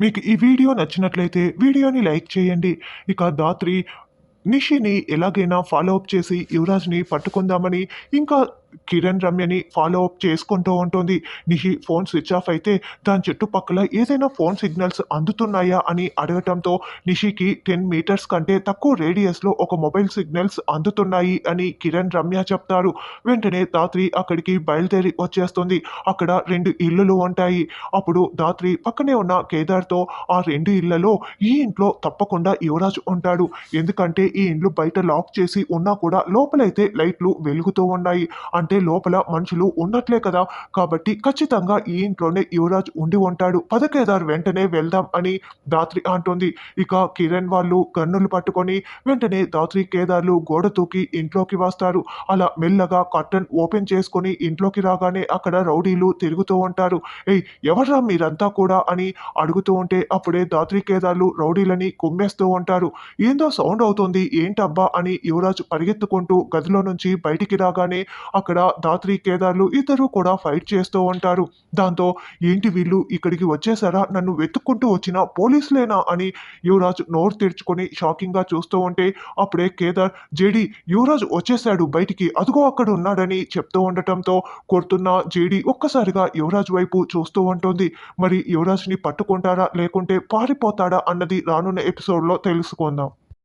మీకు ఈ వీడియో నచ్చినట్లయితే వీడియోని లైక్ చేయండి. ఇక దాత్రి నిషిని ఎలాగైనా ఫాలో అప్ చేసి యువరాజ్ని పట్టుకుందామని ఇంకా కిరణ్ రమ్యని ఫాలో అప్ చేసుకుంటూ ఉంటుంది. నిషి ఫోన్ స్విచ్ ఆఫ్ అయితే దాని చుట్టుపక్కల ఏదైనా ఫోన్ సిగ్నల్స్ అందుతున్నాయా అని అడగటంతో నిషికి టెన్ మీటర్స్ కంటే తక్కువ రేడియస్లో ఒక మొబైల్ సిగ్నల్స్ అందుతున్నాయి అని కిరణ్ రమ్య చెప్తారు. వెంటనే దాత్రి అక్కడికి బయలుదేరి వచ్చేస్తుంది. అక్కడ రెండు ఇల్లులు ఉంటాయి. అప్పుడు దాత్రి పక్కనే ఉన్న కేదార్తో ఆ రెండు ఇళ్ళలో ఈ ఇంట్లో తప్పకుండా యువరాజ్ ఉంటాడు. ఎందుకంటే ఈ ఇండ్లు బయట లాక్ చేసి ఉన్నా కూడా లోపలైతే లైట్లు వెలుగుతూ ఉన్నాయి. అంటే లోపల మనుషులు ఉన్నట్లే కదా. కాబట్టి ఖచ్చితంగా ఈ ఇంట్లోనే యువరాజ్ ఉండి ఉంటాడు. పదకేదార్ వెంటనే వెళ్దాం అని దాత్రి అంటుంది. ఇక కిరణ్ వాళ్ళు గన్నులు పట్టుకొని వెంటనే దాత్రి కేదార్లు గోడ తూకి ఇంట్లోకి వస్తారు. అలా మెల్లగా కర్టన్ ఓపెన్ చేసుకొని ఇంట్లోకి రాగానే అక్కడ రౌడీలు తిరుగుతూ ఉంటారు. ఏయ్ ఎవర్రా మీరంతా కూడా? అని అడుగుతూ ఉంటే అప్పుడే దాత్రి కేదార్లు రౌడీలని కుమ్మేస్తూ ఉంటారు. ఏందో సౌండ్ అవుతుంది ఏంటబ్బా? అని యువరాజ్ పరిగెత్తుకుంటూ గదిలో నుంచి బయటికి రాగానే అక్కడ అక్కడ దాత్రి కేదార్లు ఇద్దరు కూడా ఫైట్ చేస్తూ ఉంటారు. దాంతో ఏంటి వీళ్ళు ఇక్కడికి వచ్చేసారా నన్ను వెతుక్కుంటూ వచ్చిన పోలీసులేనా అని యువరాజ్ నోరు తెరుచుకొని షాకింగ్గా చూస్తూ ఉంటే అప్పుడే కేదార్ జేడి యువరాజ్ వచ్చేసాడు బయటికి. అదుగో అక్కడ ఉన్నాడని చెప్తూ ఉండటంతో కొడుతున్న జేడి ఒక్కసారిగా యువరాజ్ వైపు చూస్తూ ఉంటుంది. మరి యువరాజ్ని పట్టుకుంటారా? లేకుంటే పారిపోతాడా? అన్నది రానున్న ఎపిసోడ్లో తెలుసుకుందాం.